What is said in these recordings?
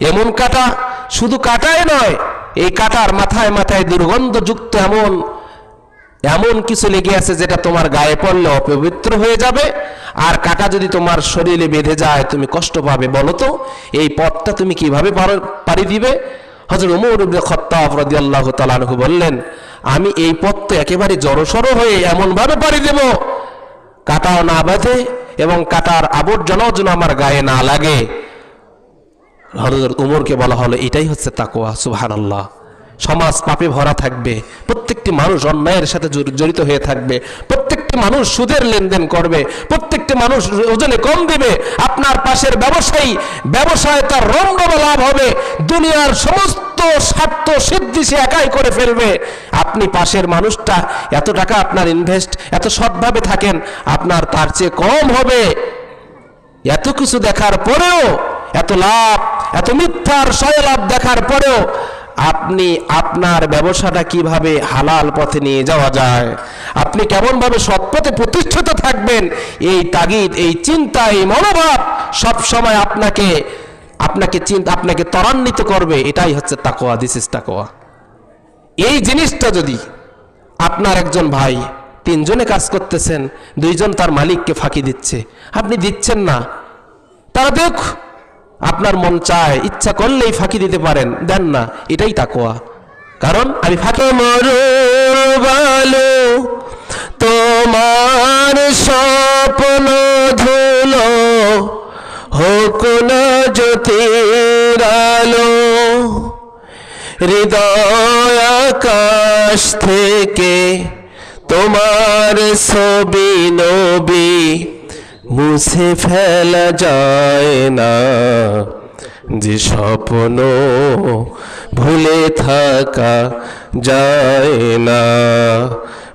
এমন কাটা শুধু কাটাই নয়, এই কাটার মাথায় মাথায় দুর্গন্ধযুক্ত এমন এমন কিছু লেগে আছে যেটা তোমার গায়ে পড়লে অপবিত্র হয়ে যাবে। আর কাটা যদি তোমার শরীরে বেঁধে যায়, তুমি কষ্ট পাবে, বলো তো, এই পথটা তুমি কীভাবে পার- দিবে? হজরত উমর খত্তাব রাদিয়াল্লাহু তাআলা বললেন, আমি এই পথ একেবারে জড়সড় হয়ে এমন ভাবে পাড়ি দেব। কাটাও না বাঁধে এবং কাটার আবর্জনাও যেন আমার গায়ে না লাগে। হজরত উমরকে বলা হলো, এটাই হচ্ছে তাকোয়া সুবহান আল্লাহ সমাজ পাপে ভরা থাকবে, প্রত্যেকটি মানুষ অন্যায়ের সাথে জড়িত হয়ে থাকবে, প্রত্যেকটি মানুষ সুদের লেনদেন করবে, প্রত্যেকটি মানুষ ওজনে কম দেবে, আপনার পাশের ব্যবসায়ী, ব্যবসায় তার রঙ্গম লাভ হবে, দুনিয়ার সমস্ত স্বার্থ সিদ্ধি সে একাই করে ফেলবে। আপনি পাশের মানুষটা, এত টাকা আপনার ইনভেস্ট এত সৎভাবে থাকেন, আপনার তার চেয়ে কম হবে। এত কিছু দেখার পরেও এত লাভ, এত মিথ্যার সয় লাভ দেখার পরেও আপনি আপনার ব্যবসাটা কীভাবে হালাল পথে নিয়ে যাওয়া যায়? আপনি কেমনভাবে সৎপথে প্রতিষ্ঠিত থাকবেন? এই তাগিদ, এই চিন্তা, এই মনোভাব সব সময় আপনাকে আপনাকে চিন্তা আপনাকে ত্বরান্বিত করবে। এটাই হচ্ছে তাকোয়া দিস ইস তাকোয়া এই জিনিসটা যদি আপনার একজন ভাই তিনজনে কাজ করতেছেন, দুইজন তার মালিককে ফাঁকি দিচ্ছে, আপনি দিচ্ছেন না। তারা দেখ আপনার মন চায়, ইচ্ছা করলেই ফাঁকি দিতে পারেন, দেন না, এটাই তাকোয়া কারণ আমি ফাঁকি ভালো তোমার স্বপ্ন ধুলো, হোক না জ্যোতির আলো। হৃদয় আকাশ থেকে তোমার ছবি নবী মুছে ফেলা যায় না। যে স্বপ্ন ভুলে থাকা যায় না।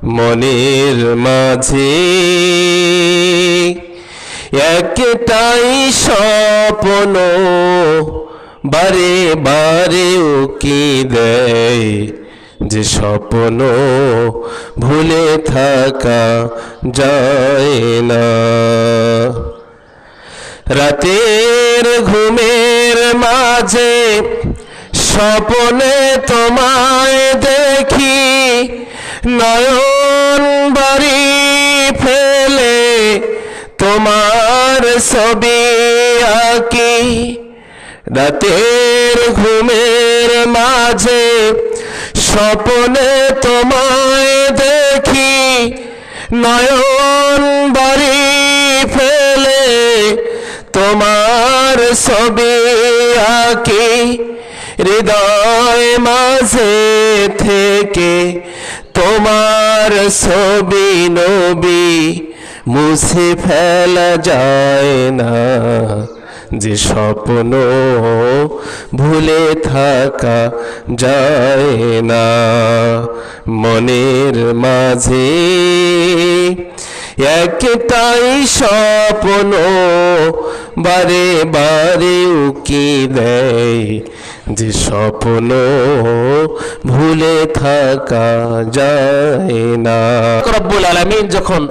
মনের মাঝে একটাই স্বপ্ন, বারে বারে উকি দেয়। যে স্বপ্ন ভুলে থাকা যায় না। রাতের ঘুমের মাঝে স্বপনে তোমায় দেখি নয়ন বাড়ি ফেলে তোমার ছবি আঁকি। রাতের ঘুমের মাঝে স্বপনে তোমায় দেখি নয়ন বাড়ি ফেলে, তোমার ছবি আঁকি হৃদয় মাঝে থেকে, তোমার ছবি নবী মুছে ফেলা যায় না। যে স্বপ্ন ভুলে থাকা যায় না। মনের মাঝে একটাই স্বপ্ন বারে বারে উকি দেয়। যে স্বপ্ন ভুলে থাকা যায় না। রব্বুল আলমিন যখন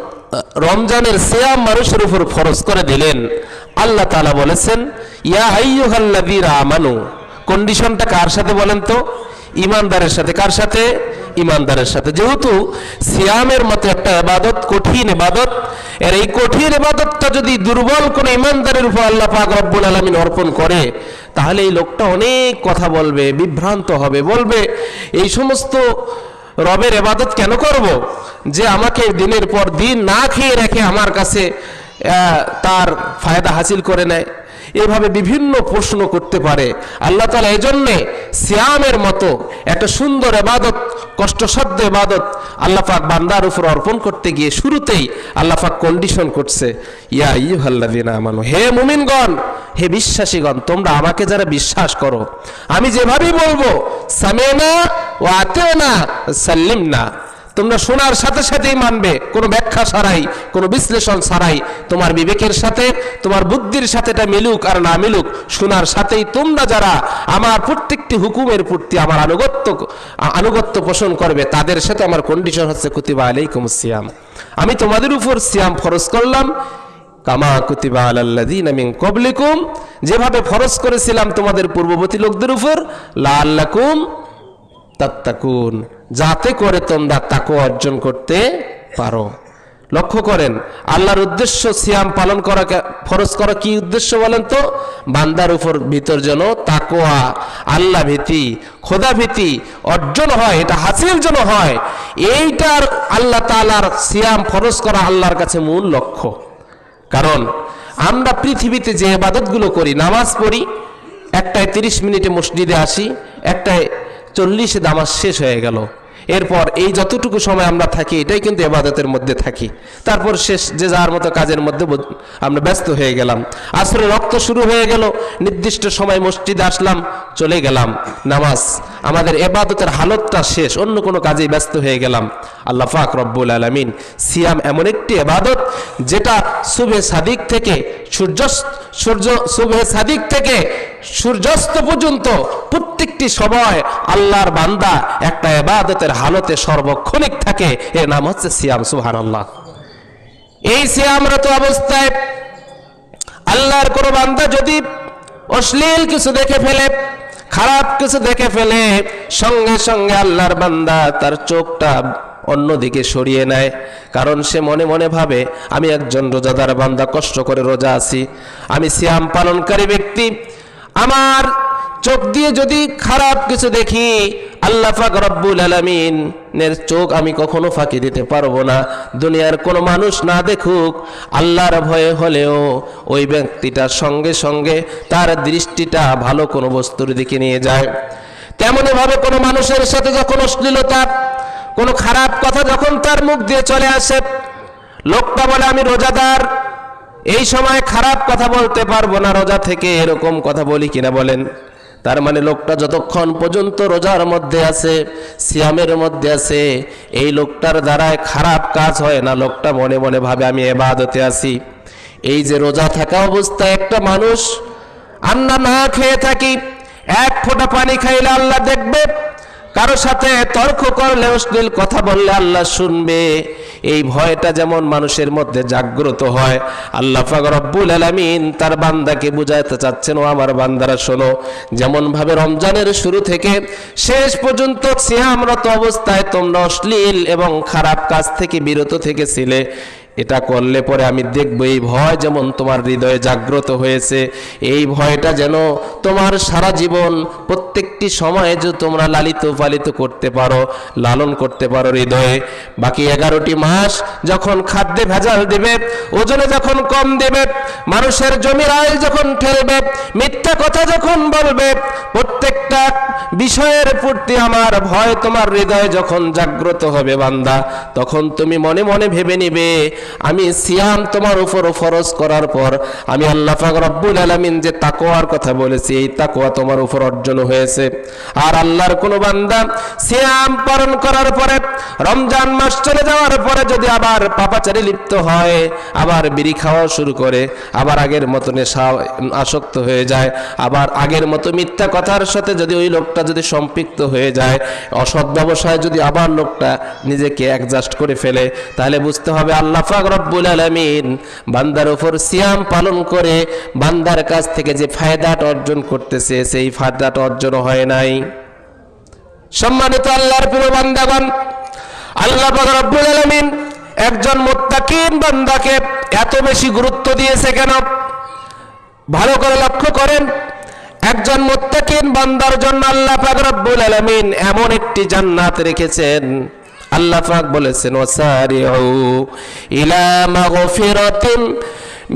রমজানের সিয়াম মানুষের উপর ফরজ করে দিলেন। আল্লাহ তালা বলেছেন, ইয়া আইয়ুহাল্লাযীনা আমানু। কন্ডিশনটা কার সাথে বলেন তো? ইমানদারের সাথে। কার সাথে? ইমানদারের সাথে। যেহেতু সিয়ামের মতো একটা এবাদত কঠিন এবাদত এর এই কঠিন এবাদতটা যদি দুর্বল কোনো ইমানদারের উপর আল্লাহ পাক রব্বুল আলমিন অর্পণ করে, তাহলে এই লোকটা অনেক কথা বলবে, বিভ্রান্ত হবে। বলবে, এই সমস্ত রবের এবাদত কেন করব? যে আমাকে দিনের পর দিন না খেয়ে রেখে আমার কাছে তার ফায়দা হাসিল করে নেয়। এভাবে বিভিন্ন প্রশ্ন করতে পারে। আল্লাহ তালা এই জন্যে মতো একটা সুন্দর এবাদত, কষ্টসাধ্য এবাদত আল্লাহ পাক বান্দার উপর অর্পণ করতে গিয়ে শুরুতেই আল্লাহ পাক কন্ডিশন করছে। ইয়া ইউহাল্লাদিনা আমানু, হে মুমিনগণ হে বিশ্বাসীগণ, তোমরা আমাকে যারা বিশ্বাস করো, আমি যেভাবেই বলব সামেনা ও সাল্লিম না তোমরা শোনার সাথে সাথেই মানবে, কোনো ব্যাখ্যা ছাড়াই, কোনো বিশ্লেষণ ছাড়াই, তোমার বিবেকের সাথে, তোমার বুদ্ধির সাথে এটা মিলুক আর না মিলুক, শোনার সাথেই তোমরা যারা আমার প্রত্যেকটি হুকুমের প্রতি আমার আনুগত্য আনুগত্য পোষণ করবে, তাদের সাথে আমার কন্ডিশন হচ্ছে কুতিবা আলাইকুম সিয়াম। আমি তোমাদের উপর সিয়াম ফরজ করলাম কামা কুতিবা আলাল্লাযীনা মিন ক্বাবলিকুম। যেভাবে ফরজ করেছিলাম তোমাদের পূর্ববর্তী লোকদের উপর, লাআল্লাকুম তাত্তাকুন। যাতে করে তোমরা তাকও অর্জন করতে পারো। লক্ষ্য করেন, আল্লাহর উদ্দেশ্য সিয়াম পালন করা ফরজ করা কি উদ্দেশ্য বলেন তো? বান্দার উপর ভিতর যেন তাকোয়া আল্লাহ ভীতি, খোদা ভীতি অর্জন হয়, এটা হাসিল যেন হয়, এইটার আল্লাহ তাআলার সিয়াম ফরজ করা আল্লাহর কাছে মূল লক্ষ্য। কারণ আমরা পৃথিবীতে যে ইবাদতগুলো করি, নামাজ পড়ি, একটায় তিরিশ মিনিটে মসজিদে আসি, একটায় চল্লিশে নামাজ শেষ হয়ে গেল। এরপর এই যতটুকু সময় আমরা থাকি, এটাই কিন্তু এবাদতের মধ্যে থাকি। তারপর শেষ যে যার মতো কাজের মধ্যে আমরা ব্যস্ত হয়ে গেলাম। আসলে রক্ত শুরু হয়ে গেল, নির্দিষ্ট সময় মসজিদে আসলাম, চলে গেলাম। নামাজ, আমাদের এবাদতের হালতটা শেষ, অন্য কোনো কাজেই ব্যস্ত হয়ে গেলাম। আল্লাহ পাক রব্বুল আলমিন সিয়াম এমন একটি এবাদত যেটা শুভে সাদিক থেকে সূর্য সূর্য শুভে সাদিক থেকে সূর্যাস্ত পর্যন্ত প্রত্যেকটি সময় আল্লাহর বান্দা একটা এবাদতের হালতে সর্বক্ষণিক থাকে, এর নাম হচ্ছে সিয়াম সুহান আল্লাহ এই সিয়ামরত অবস্থায় আল্লাহর কোনো বান্দা যদি অশ্লীল কিছু দেখে ফেলে, খারাপ কিছু দেখে ফেলে, সঙ্গে সঙ্গে আল্লাহর বান্দা তার চোখটা অন্যদিকে সরিয়ে নেয়, কারণ সে মনে মনে ভাবে, আমি একজন রোজাদার বান্দা, কষ্ট করে রোজা আছি, আমি সিয়াম পালনকারী ব্যক্তি, আমার চোখ দিয়ে যদি খারাপ কিছু দেখি, আল্লাহ পাক রব্বুল আলমিনের চোখ আমি কখনো ফাঁকি দিতে পারব না। দুনিয়ার কোনো মানুষ না দেখুক, আল্লাহর ভয়ে হলেও ওই ব্যক্তিটার সঙ্গে সঙ্গে তার দৃষ্টিটা ভালো কোনো বস্তুর দিকে নিয়ে যায়। তেমনি ভাবে কোনো মানুষের সাথে যখন অশ্লীলতা, কোনো খারাপ কথা যখন তার মুখ দিয়ে চলে আসে, লোকটা বলে, আমি রোজাদার, এই সময় খারাপ কথা বলতে পারব না, রোজা থেকে এরকম কথা বলি কিনা বলেন? তার মানে লোকটা যতক্ষণ পর্যন্ত রোজার মধ্যে আছে, সিয়ামের মধ্যে আছে, এই লোকটার দ্বারায় খারাপ কাজ হয় না। লোকটা মনে মনে ভাবে, আমি এবাদতে আছি। এই যে রোজা থাকা অবস্থায় একটা মানুষ আন্না না খেয়ে থাকি, এক ফোঁটা পানি খাইলে আল্লাহ দেখবে, কারও সাথে তর্ক করলে অশ্লীল কথা বললে আল্লাহ শুনবে। এই ভয়টা যেমন মানুষের মধ্যে জাগ্রত হয়, আল্লাহ রব্বুল আলামিন তার বান্দাকে বুঝাইতে চাচ্ছেন, ও আমার বান্দারা, শোনো, যেমনভাবে রমজানের শুরু থেকে শেষ পর্যন্ত সিয়ামরত অবস্থায় তোমরা অশ্লীল এবং খারাপ কাজ থেকে বিরত থেকেছিলে এটা করলে পরে আমি দেখব এই ভয় যেমন তোমার হৃদয়ে জাগ্রত হয়েছে, এই ভয়টা যেন তোমার সারা জীবন প্রত্যেকটি সময়ে যে তোমরা লালিত পালিত করতে পারো, লালন করতে পারো হৃদয়ে। বাকি এগারোটি মাস যখন খাদ্যে ভেজাল দেবে, ওজনে যখন কম দেবে, মানুষের জমির আয় যখন ঠেলবে, মিথ্যা কথা যখন বলবে বিষয়ের প্রতি আমার ভয়, তোমার হৃদয়ে যখন জাগ্রত হবে বান্দা, তখন তুমি মনে মনে ভেবে নিবে, আমি সিয়াম তোমার উপর ফরজ করার পর, আমি আল্লাহ পাক রব্বুল আলামিন যে তাকওয়ার কথা বলেছি, এই তাকওয়া তোমার উপর অর্জন হয়েছে। আর আল্লাহর কোনো বান্দা সিয়াম পালন করার পরে, রমজান মাস চলে যাওয়ার পরে যদি আবার পাপাচারে লিপ্ত হয়, আবার বিড়ি খাওয়া শুরু করে, আবার আগের মতো নেশা আসক্ত হয়ে যায়, আবার আগের মতো মিথ্যা কথার সাথে যদি ওই লোকটা যদি সম্পৃক্ত হয়ে যায়, অসৎ ব্যবসায় যদি আবার লোকটা নিজেকে অ্যাডজাস্ট করে ফেলে, তাহলে বুঝতে হবে আল্লাহ পাক রব্বুল আলামিন বান্দার উপর সিয়াম পালন করে বান্দার কাছ থেকে যে ফায়দাটা অর্জন করতেছে, সেই ফায়দাটা অর্জন হয় নাই। সম্মানিত আল্লাহর প্রিয় বান্দাগণ, আল্লাহ পাক রব্বুল আলামিন একজন মুত্তাকিন বান্দাকে এত বেশি গুরুত্ব দিয়েছে কেন? ভালো করে লক্ষ্য করেন একজন মুত্তাকিন বান্দার জন্য আল্লাহ পাক রব্বুল আলামিন এমন একটি জান্নাত রেখেছেন। আল্লাহ পাক বলেছেন, ওয়াসারিউ ইলা মাগফিরাতিন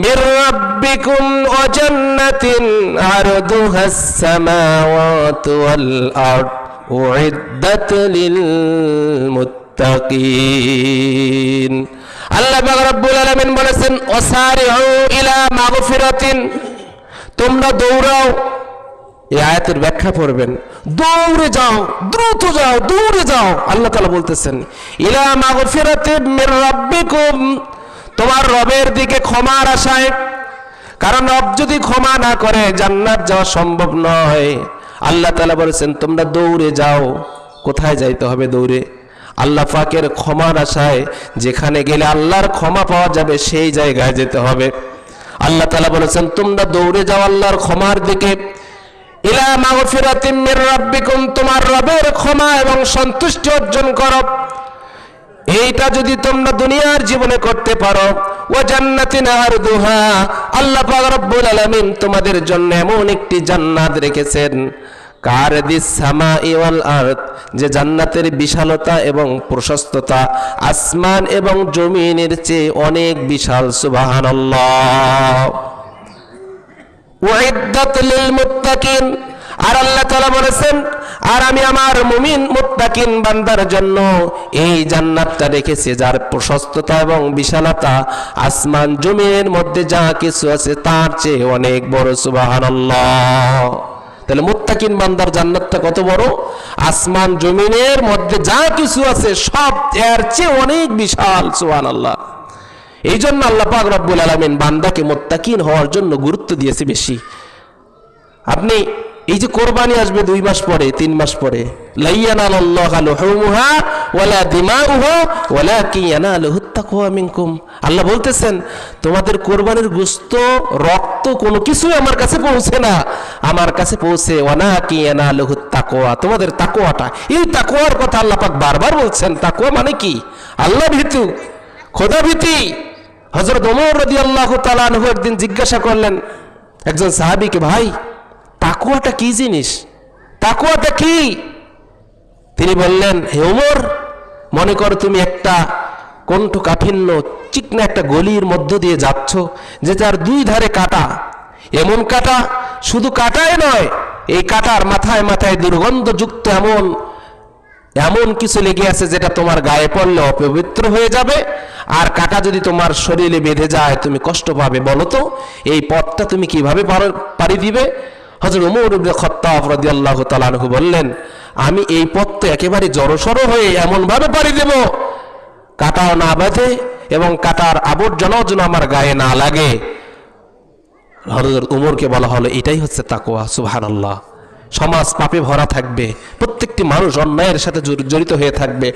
মির রাব্বিকুম ওয়া জান্নাতিন আরদুহাস সামাওয়াতু ওয়াল আরদ উইদ্দাত লিল মুত্তাকিন। আল্লাহ পাক রব্বুল আলামিন বলেছেন, ওয়াসারিউ ইলা মাগফিরাতিন, তোমরা দৌড়াও এই আয়াতের ব্যাখ্যা করবেন দৌড়ে যাও, দ্রুত যাও, দৌড়ে যাও। আল্লাহ তাআলা বলতেছেন, ইলা মাগফিরাতিন মির রাব্বিকুম। তোমার রবের দিকে ক্ষমার আশায়, কারণ রব যদি ক্ষমা না করে, জান্নাত যাওয়া সম্ভব নয়। আল্লাহ তাআলা বলেছেন, তোমরা দৌড়ে যাও, কোথায় যাইতে হবে দৌড়ে? আল্লাহ পাকের ক্ষমার আশায়, যেখানে গেলে আল্লাহর ক্ষমা পাওয়া যাবে, সেই জায়গায় যেতে হবে। আল্লাহ তালা বলেছেন, তোমরা দৌড়ে যাও আল্লাহর ক্ষমার দিকে। ইলা মাগফিরাতিম মির রাব্বিকুম, তোমার রবের ক্ষমা এবং সন্তুষ্টি অর্জন করো। এইটা যদি তোমরা দুনিয়ার জীবনে করতে পারো ও জান্নাতিন আরদুহা, আল্লাহ পাক রব্বুল আলামিন তোমাদের জন্য এমন একটি জান্নাত রেখেছেন। যে জান্নাতের বিশালতা এবং প্রশস্ততা আসমান এবং জমিনের চেয়ে অনেক বিশাল মুত্তাকিন আর আল্লাহ তাআলা বলেছেন, আর আমি আমার মুমিন মুত্তাকিন বান্দার জন্য এই জান্নাতটা রেখেছি, যার প্রশস্ততা এবং বিশালতা আসমান জমিনের মধ্যে যা কিছু আছে তার চেয়ে অনেক বড়, সুবহানাল্লাহ। তাহলে মুত্তাকিন বান্দার জান্নাতটা কত বড়? আসমান জমিনের মধ্যে যা কিছু আছে সব এর চেয়ে অনেক বিশাল, সুবহানাল্লাহ। এই জন্য আল্লাহ পাক রব্বুল আলমিন বান্দাকে মোত্তাকিন হওয়ার জন্য গুরুত্ব দিয়েছে বেশি। আপনি এই যে কোরবানি আসবে দুই মাস পরে, তিন মাস পরে আল্লাহ বলতেছেন, তোমাদের কোরবানির গুস্ত, রক্ত কোনো কিছুই আমার কাছে পৌঁছে না। আমার কাছে পৌঁছে ওয়ানা কি এনা তাকোয়া তোমাদের তাকোয়াটা। এই তাকোয়ার কথা আল্লাহ পাক বারবার বলছেন। তাকোয়া মানে কি? আল্লাহ ভীতু, খোদা ভীতি। হজরত ওমর রদি আল্লাহ তালানহু একদিন জিজ্ঞাসা করলেন, একজন সাহাবিকে, ভাই তাকুয়াটা কি জিনিস? তাকুয়াটা কি? তিনি বললেন, হে ওমর, মনে করো তুমি একটা কণ্ঠ কাঠিন্য চিকনা একটা গলির মধ্য দিয়ে যাচ্ছ, যে তার দুই ধারে কাটা। এমন কাটা শুধু কাটাই নয়, এই কাটার মাথায় মাথায় দুর্গন্ধযুক্ত এমন এমন কিছু লেগে আছে যেটা তোমার গায়ে পড়লে অপবিত্র হয়ে যাবে। আর কাটা যদি তোমার শরীরে বেঁধে যায়, তুমি কষ্ট পাবে, বলো তো, এই পথটা তুমি কীভাবে পাড়ি দিবে? হজরত উমর খত্তাব আনহু বললেন, আমি এই পথ তো একেবারে জড়সড় হয়ে এমন ভাবে পাড়ি দেব। কাটাও না বাঁধে এবং কাটার আবর্জনাও যেন আমার গায়ে না লাগে। হজরত উমরকে বলা হলো, এটাই হচ্ছে তাকোয়া সুবহানাল্লাহ। সমাজ পাপে ভরা থাকবে, প্রত্যেকটি মানুষ অন্যায়ের সাথে জড়িত হয়ে থাকবে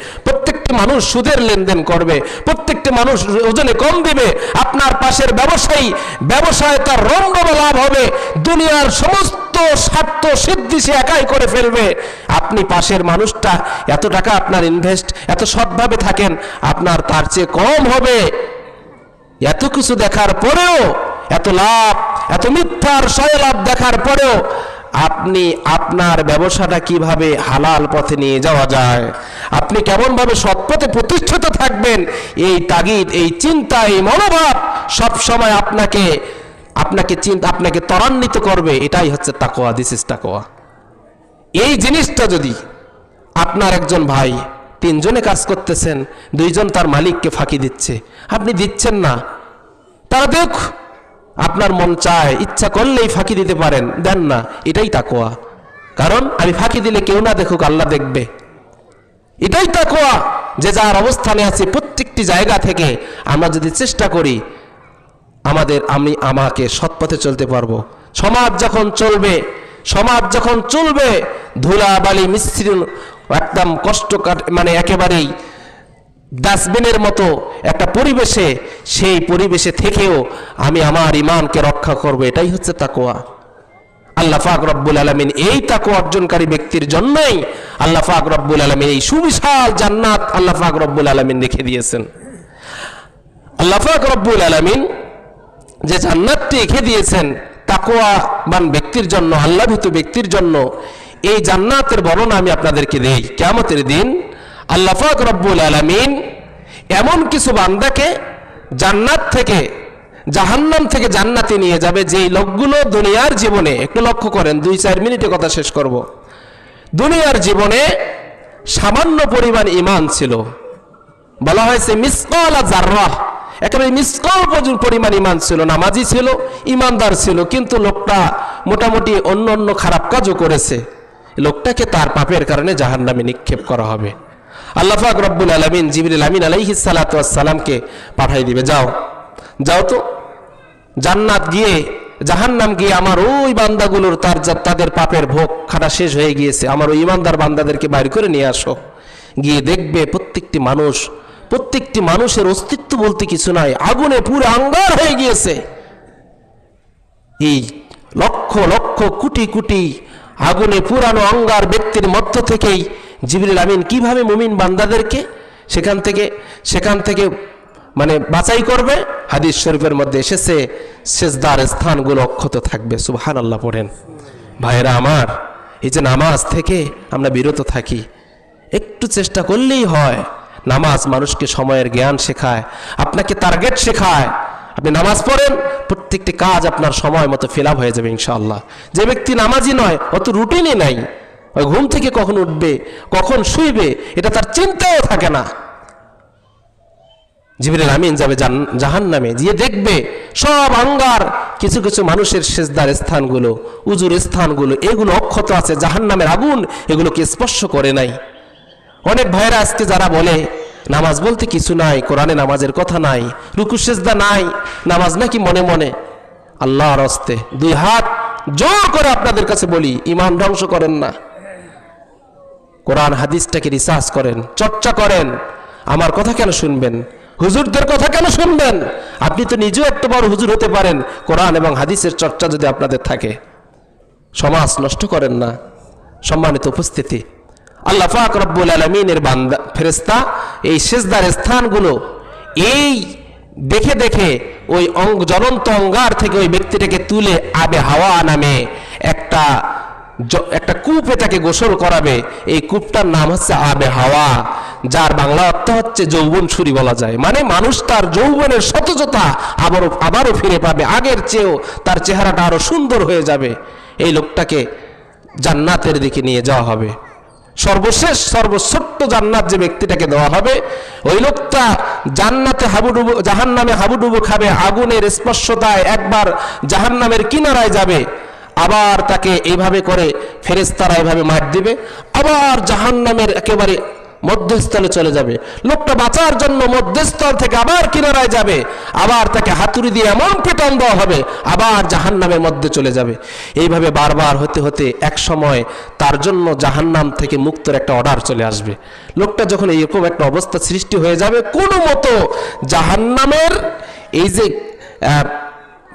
মানুষ সুদের লেনদেন করবে, প্রত্যেকটি মানুষ ওজনে কম দিবে, আপনার পাশের ব্যবসায়ী, ব্যবসায় তার রমরম লাভ হবে, দুনিয়ার সমস্ত স্বার্থ সিদ্ধি সে একাই করে ফেলবে। আপনি পাশের মানুষটা, এত টাকা আপনার ইনভেস্ট এত সৎভাবে থাকেন, আপনার তার চেয়ে কম হবে। এত কিছু দেখার পরেও, এত লাভ, এত মিথ্যার শয়লাভ দেখার পরেও আপনি আপনার ব্যবসাটা কীভাবে হালাল পথে নিয়ে যাওয়া যায়? আপনি কেমন ভাবে সৎপথে প্রতিষ্ঠিত থাকবেন? এই তাগিদ, এই চিন্তা, এই মনোভাব সব সময় আপনাকে আপনাকে চিন্তা আপনাকে ত্বরান্বিত করবে। এটাই হচ্ছে তাকোয়া দিস ইস তাকোয়া এই জিনিসটা যদি আপনার একজন ভাই তিনজনে কাজ করতেছেন, দুইজন তার মালিককে ফাঁকি দিচ্ছে, আপনি দিচ্ছেন না। তারা দেখ আপনার মন চায়, ইচ্ছা করলেই ফাঁকি দিতে পারেন, দেন না, এটাই তাকোয়া কারণ আমি ফাঁকি দিলে কেউ না দেখুক, আল্লাহ দেখবে। এটাই তাকোয়া যে যার অবস্থানে আছে প্রত্যেকটি জায়গা থেকে আমরা যদি চেষ্টা করি, আমাদের আমি, আমাকে সৎপথে চলতে পারব। সমাজ যখন চলবে, সমাজ যখন চলবে ধুলা বালি মিশ্রণ একদম কষ্ট কাট- মানে একেবারেই ডাস্টবিনের মতো একটা পরিবেশে, সেই পরিবেশে থেকেও আমি আমার ইমানকে রক্ষা করব, এটাই হচ্ছে তাকোয়া আল্লাহ ফাক রব্বুল আলমিন এই তাকো অর্জনকারী ব্যক্তির জন্যই আল্লাহ ফাক রব্বুল আলমিন এই সুবিশাল জান্নাত আল্লাহ ফাক রব্বুল আলমিন রেখে দিয়েছেন। আল্লাহ ফাক রব্বুল আলমিন যে জান্নাতটি রেখে দিয়েছেন তাকোয়াবান ব্যক্তির জন্য আল্লাভিত ব্যক্তির জন্য, এই জান্নাতের বর্ণনা আমি আপনাদেরকে দেই। কেমতের দিন আল্লাহ ফাক রব্বুল আলমিন এমন কিছু বান্দাকে জান্নাত থেকে, জাহান্নাম থেকে জান্নাতে নিয়ে যাবে, যেই লোকগুলো দুনিয়ার জীবনে, একটু লক্ষ্য করেন, দুই চার মিনিটে কথা শেষ করব। দুনিয়ার জীবনে সামান্য পরিমাণ ইমান ছিল। বলা হয়েছে মিসকল আর জার্রাহ একেবারে মিসকল পরিমাণ ইমান ছিল, নামাজি ছিল ইমানদার ছিল, কিন্তু লোকটা মোটামুটি অন্য অন্য খারাপ কাজও করেছে। লোকটাকে তার পাপের কারণে জাহান্নামে নিক্ষেপ করা হবে। আল্লাহাক রব্বুল আলমিন জিবির আমিন আলাইহি সালাতামকে পাঠাই দিবে। যাও। যাও তো। জান্নাত গিয়ে, জাহান্নাম গিয়ে আমার ওই বান্দাগুলোর তার তাদের পাপের ভোগ খাটা শেষ হয়ে গিয়েছে। আমার ওই ইমানদার বান্দাদেরকে বাইর করে নিয়ে আসো। গিয়ে দেখবে প্রত্যেকটি মানুষ, প্রত্যেকটি মানুষের অস্তিত্ব বলতে কিছু নাই। আগুনে পুরো আঙ্গার হয়ে গিয়েছে। এই লক্ষ লক্ষ কোটি কোটি আগুনে পুরানো অঙ্গার ব্যক্তির মধ্য থেকেই জিবরিল আমিন কীভাবে মুমিন বান্দাদেরকে সেখান থেকে সেখান থেকে মানে বাছাই করবে? হাদিস শরীফের মধ্যে এসেছে শেষদার স্থানগুলো অক্ষত থাকবে। সুবহান আল্লাহ পড়েন। ভাইয়েরা আমার, এই যে নামাজ থেকে আমরা বিরত থাকি, একটু চেষ্টা করলেই হয়। নামাজ মানুষকে সময়ের জ্ঞান শেখায়, আপনাকে টার্গেট শেখায়। আপনি নামাজ পড়েন, প্রত্যেকটি কাজ আপনার সময় মতো ফিল হয়ে যাবে ইনশাআল্লাহ। যে ব্যক্তি নামাজই নয়, অত রুটিনই নাই। ঘুম থেকে কখন উঠবে, কখন শুইবে, এটা তার চিন্তাও থাকে না। জিবরিল আমিন যাবে জাহান নামে গিয়ে দেখবে সব আঙ্গার, কিছু কিছু মানুষের সেজদার স্থানগুলো, উজুর স্থানগুলো, এগুলো অক্ষত আছে জাহান নামের আগুন এগুলোকে স্পর্শ করে নাই। অনেক ভাইরা আজকে যারা বলে, নামাজ বলতে কিছু নাই, কোরআনে নামাজের কথা নাই, রুকু সেজদা নাই, নামাজ নাকি মনে মনে, আল্লাহর হস্তে দুই হাত জোর করে আপনাদের কাছে বলি ইমান ধ্বংস করেন না। কোরআন হাদিসটাকে রিসার্চ করেন, চর্চা করেন। আমার কথা কেন শুনবেন? হুজুরদের কথা কেন শুনবেন? আপনি তো নিজেও একটা বড় হুজুর হতে পারেন। কোরআন এবং হাদিসের চর্চা যদি আপনাদের থাকে। সমাজ নষ্ট করেন না। সম্মানিত উপস্থিতি। আল্লাহ ফাক রব্বুল আলমিনের বান্দা ফেরেস্তা এই সেজদার স্থানগুলো, এই দেখে দেখে ওই অঙ্গ, জ্বলন্ত অঙ্গার থেকে ওই ব্যক্তিটাকে তুলে আবে হাওয়া নামে একটা একটা কূপ এটাকে গোসল করাবে। এই কূপটার নাম হচ্ছে আবে হাওয়া, যার বাংলা অর্থ হচ্ছে যৌবন ছুরি বলা যায়। মানে মানুষ তার যৌবনের সতজতা আবারও আবারও ফিরে পাবে। আগের চেয়েও তার চেহারাটা আরও সুন্দর হয়ে যাবে। এই লোকটাকে জান্নাতের দিকে নিয়ে যাওয়া হবে। সর্বশেষ, সর্বছোট্ট জান্নাত যে ব্যক্তিটাকে দেওয়া হবে, ওই লোকটা জান্নাতে হাবুডুবু জাহান নামে হাবুডুবু খাবে, আগুনের স্পর্শতায় একবার জাহান নামের কিনারায় যাবে। আবার তাকে এইভাবে করে ফেরেস্তারা এভাবে মার দিবে, আবার জাহান নামের একেবারে মধ্যস্থলে চলে যাবে। লোকটা বাঁচার জন্য মধ্যস্থল থেকে আবার কিনারায় যাবে, আবার তাকে হাতুড়ি দিয়ে এমন পেটন দেওয়া হবে, আবার জাহান্নামের মধ্যে চলে যাবে। এইভাবে বারবার হতে হতে এক সময় তার জন্য জাহান্নাম থেকে মুক্তর একটা অর্ডার চলে আসবে। লোকটা যখন এরকম একটা অবস্থা সৃষ্টি হয়ে যাবে, কোনো মতো জাহান্নামের এই যে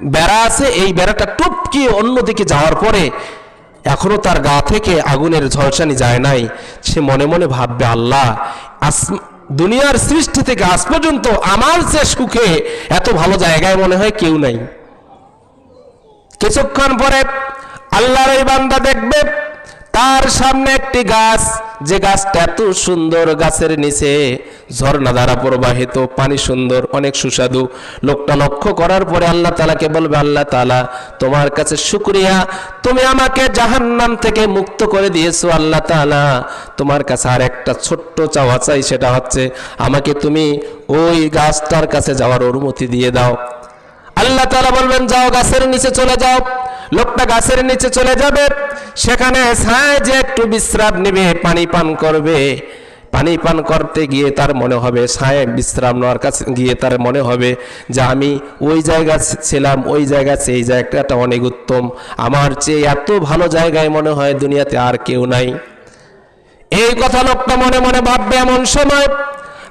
বেড়া আছে, এই বেড়াটা টুপকি অন্যদিকে যাওয়ার পরে এখনও তার গা থেকে আগুনের ঝলসানি যায় নাই। সে মনে মনে ভাববে, আল্লাহ, আস- দুনিয়ার সৃষ্টি থেকে আজ পর্যন্ত আমার যে সুখে, এত ভালো জায়গায় মনে হয় কেউ নাই। কিছুক্ষণ পরে আল্লাহর এই বান্দা দেখবে তার সামনে একটি গাছ, যে গাছটা এত সুন্দর গাছের নিচে ঝর্ণা দ্বারা প্রবাহিত, পানি সুন্দর, অনেক সুস্বাদু। লোকটা লক্ষ্য করার পরে আল্লাহ তালাকে বলবে, আল্লাহ তালা তোমার কাছে শুক্রিয়া। তুমি আমাকে জাহান্নাম থেকে মুক্ত করে দিয়েছ, আল্লাহ তালা তোমার কাছে আর একটা ছোট্ট চাওয়া চাই, সেটা হচ্ছে আমাকে তুমি ওই গাছটার কাছে যাওয়ার অনুমতি দিয়ে দাও। আল্লাহ তালা বলবেন, যাও গাছের নিচে চলে যাও। লোকটা গাছের নিচে চলে যাবে। সেখানে ছায় যে একটু বিশ্রাম নেবে, পানি পান করবে। পানি পান করতে গিয়ে তার মনে হবে ছায় বিশ্রাম নেওয়ার কাছে গিয়ে তার মনে হবে যে আমি ওই জায়গা ছিলাম, ওই জায়গা, সেই জায়গাটা অনেক উত্তম। আমার চেয়ে এত ভালো জায়গায় মনে হয় দুনিয়াতে আর কেউ নাই। এই কথা লোকটা মনে মনে ভাববে এমন সময়।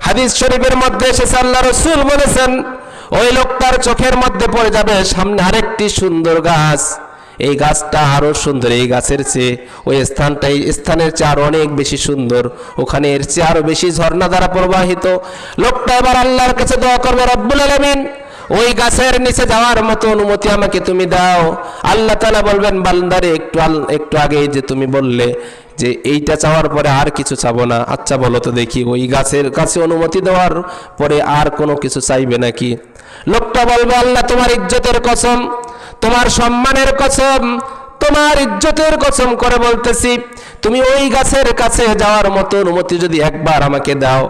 হাদিস শরীফের মধ্যে এসেছে, আল্লাহ রসুল বলেছেন, ওই লোকটার চোখের মধ্যে পড়ে যাবে সামনে আরেকটি সুন্দর গাছ। এই গাছটা আরও সুন্দর, এই গাছের চেয়ে ওই স্থানটা এই স্থানের চেয়ে আরও অনেক বেশি সুন্দর। ওখানে এর চেয়ে আরও বেশি ঝর্ণা দ্বারা প্রবাহিত। লোকটা এবার আল্লাহর কাছে দোয়া করবে, রব্বুল আলমিন, ওই গাছের নিচে যাওয়ার মতো অনুমতি আমাকে তুমি দাও। আল্লাহ তালা বলবেন, বান্দারে, একটু একটু আগেই যে তুমি বললে যে এইটা চাওয়ার পরে আর কিছু চাবো না। আচ্ছা বলো তো দেখি, ওই গাছের কাছে অনুমতি দেওয়ার পরে আর কোনো কিছু চাইবে নাকি? লোকটা বলবে, আল্লাহ তোমার ইজ্জতের কসম তোমার সম্মানের কসম, তোমার ইজ্জতের কসম করে বলতেছি, তুমি ওই গাছের কাছে যাওয়ার মতো অনুমতি যদি একবার আমাকে দাও,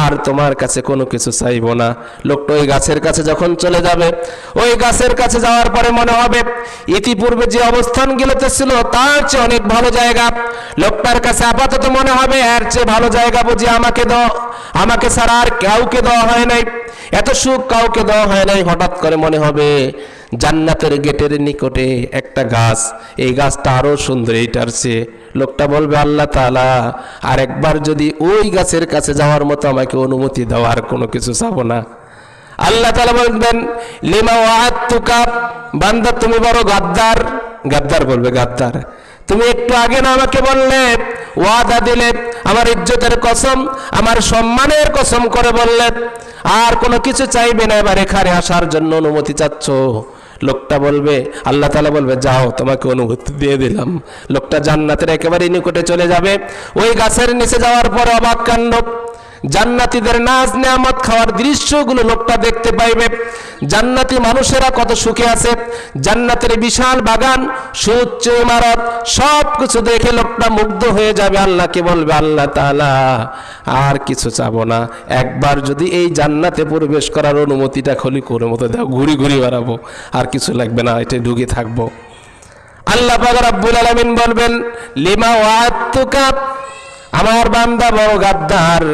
আর তোমার কাছে কোনো কিছু চাইব না। লোকটা ওই গাছের কাছে যখন চলে যাবে, ওই গাছের কাছে যাওয়ার পরে মনে হবে, ইতিপূর্বে যে অবস্থানগুলোতে ছিল তার চেয়ে অনেক ভালো জায়গা। লোকটার কাছে আপাতত মনে হবে, এর চেয়ে ভালো জায়গা বুঝি আমাকে দাও। আমাকে ছাড়া আর কাউকে দেওয়া হয় নাই। এত সুখ কাউকে দেওয়া হয় নাই, হঠাৎ করে মনে হবে জান্নাতের গেটের নিকটে একটা গাছ। এই গাছটা আরও সুন্দর এইটার চেয়ে লোকটা বলবে, আল্লাহ তালা আর একবার যদি ওই গাছের কাছে যাওয়ার মতো আমাকে অনুমতি দেওয়ার কোনো কিছু চাবো না। আল্লাহ তালা বলবেন, লিমা ওয়াহাত্তুকা বান্দা তুমি বড় গাদ্দার। গাদ্দার বলবে, গাদ্দার। তুমি একটু আগে না আমাকে বললে, ওয়াদা দিলে, আমার ইজ্জতের কসম, আমার সম্মানের কসম করে বললে, আর কোনো কিছু চাইবে না, এবার এখানে আসার জন্য অনুমতি চাচ্ছ। লোকটা বলবে, আল্লাহ তালা বলবে, যাও, তোমাকে অনুভূতি দিয়ে দিলাম। লোকটা জান্নাতের একেবারে নিকটে চলে যাবে। ওই গাছের নিচে যাওয়ার পর অবাক কাণ্ড। জান্নাতীদের নাচ নেয়ামত খাওয়ার দৃশ্যগুলো লোকটা দেখতে পাইবে। জান্নাতি মানুষেরা কত সুখে আছে। জান্নাতের বিশাল বাগান, সুউচ্চ ইমারত সব কিছু দেখে লোকটা মুগ্ধ হয়ে যাবে। আল্লাহকে বলবে, আল্লাহ তাআলা, আর কিছু চাবো না। একবার যদি এই জান্নাতে প্রবেশ করার অনুমতিটা খলি করে মতো দাও, ঘুরি ঘুরি বেড়াবো। আর কিছু লাগবে না এটা ঢুকে থাকব। আল্লাহ পাক রাব্বুল আলামিন বলবেন, লিমা ওয়াতুকা আমার বান্দা বড় গাদ্দার,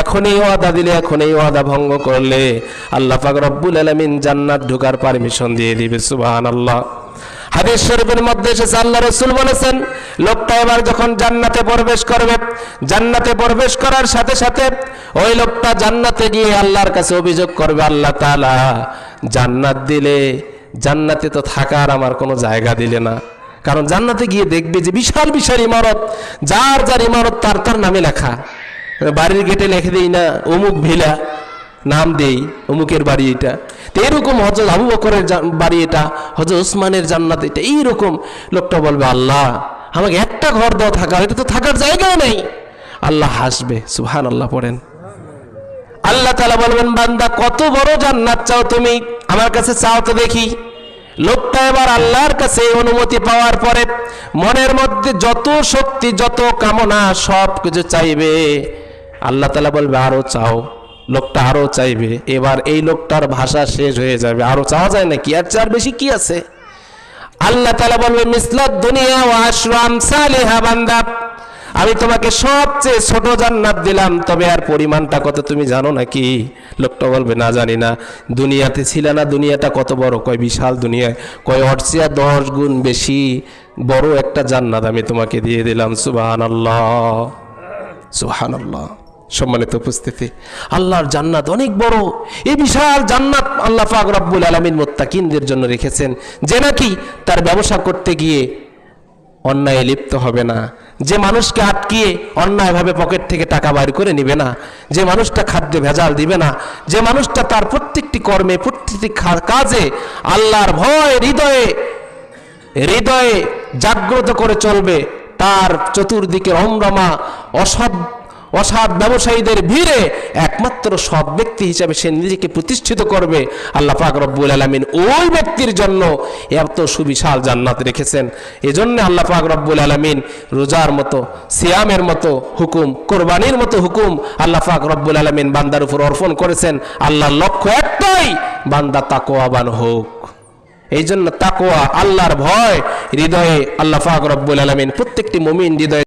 এখনই ওয়াদা দিলে এখনই ওয়াদা ভঙ্গ করলে। আল্লাহ পাক রব্বুল আলামিন জান্নাত ঢোকার পারমিশন দিয়ে দিবে, সুবহানাল্লাহ। হাদিস শরীফের মধ্যে এসেছে, আল্লাহ রসুল বলেছেন, লোকটা এবার যখন জান্নাতে প্রবেশ করবে, জান্নাতে প্রবেশ করার সাথে সাথে ওই লোকটা জান্নাতে গিয়ে আল্লাহর কাছে অভিযোগ করবে, আল্লাহ তাআলা জান্নাত দিলে, জান্নাতে তো থাকার আমার কোনো জায়গা দিলে না। কারণ জান্নাতে গিয়ে দেখবে যে বিশাল বিশাল ইমারত, যার যার ইমারত তার তার নামে লেখা। বাড়ির গেটে লেখে দেই না, অমুক ভিলা, নাম দেই, অমুকের বাড়ি এটা। তো এরকম হজরত আবু বকরের বাড়ি এটা হজরত ওসমানের জান্নাত এটা, এইরকম লোকটা বলবে, আল্লাহ, আমাকে একটা ঘর দাও থাকার, এটা তো থাকার জায়গাও নেই। আল্লাহ হাসবে সুহান আল্লাহ পড়েন। আল্লাহ তালা বলবেন, বান্দা, কত বড় জান্নাত চাও তুমি? আমার কাছে চাও তো দেখি। লোকটা এবার আল্লাহর কাছে অনুমতি পাওয়ার পরে মনের মধ্যে যত শক্তি, যত কামনা সব কিছু চাইবে। আল্লাহ তালা বলবে, আরও চাও। লোকটা আরও চাইবে। এবার এই লোকটার ভাষা শেষ হয়ে যাবে। আরও চাওয়া যায় না কি আর চার বেশি কি আছে? আল্লাহ তালা বলবে মিসলাত দুনিয়া ও আশ্রাম সালেহা বান্দা। আমি তোমাকে সবচেয়ে ছোট জান্নাত দিলাম, তবে আর পরিমাণটা কত তুমি জানো নাকি? লোকটা বলবে, না জানি না। দুনিয়াতে ছিল না, দুনিয়াটা কত বড়, কয় বিশাল দুনিয়ায় কয় অর্চিয়া দশ গুণ বেশি বড় একটা জান্নাত আমি তোমাকে দিয়ে দিলাম সুবাহান আল্লাহ সুহান আল্লাহ সম্মানিত উপস্থিতি, আল্লাহর জান্নাত অনেক বড়, এই বিশাল জান্নাত আল্লাহ পাক রব্বুল আলমিন মোত্তাকিনদের জন্য রেখেছেন, যে নাকি তার ব্যবসা করতে গিয়ে অন্যায় লিপ্ত হবে না। যে মানুষকে আটকিয়ে অন্যায়ভাবে পকেট থেকে টাকা বাইর করে নিবে না, যে মানুষটা খাদ্যে ভেজাল দিবে না, যে মানুষটা তার প্রত্যেকটি কর্মে, প্রত্যেকটি কাজে আল্লাহর ভয় হৃদয়ে হৃদয়ে জাগ্রত করে চলবে, তার চতুর্দিকে রমরমা, অসৎ অসৎ ব্যবসায়ীদের ভিড়ে একমাত্র সৎ ব্যক্তি হিসাবে সে নিজেকে প্রতিষ্ঠিত করবে। আল্লাহ পাক রব্বুল আলমিন ওই ব্যক্তির জন্য এত সুবিশাল জান্নাত রেখেছেন। এজন্য আল্লাহ পাক রব্বুল আলমিন রোজার মতো, সিয়ামের মতো হুকুম, কোরবানির মতো হুকুম আল্লাহ পাক রব্বুল আলমিন বান্দার উপর অর্পণ করেছেন। আল্লাহর লক্ষ্য একটাই, বান্দা তাকোয়াবান হোক। এই জন্য তাকোয়া আল্লাহর ভয়, হৃদয়ে আল্লাহ পাক রব্বুল আলমিন প্রত্যেকটি মুমিন হৃদয়ে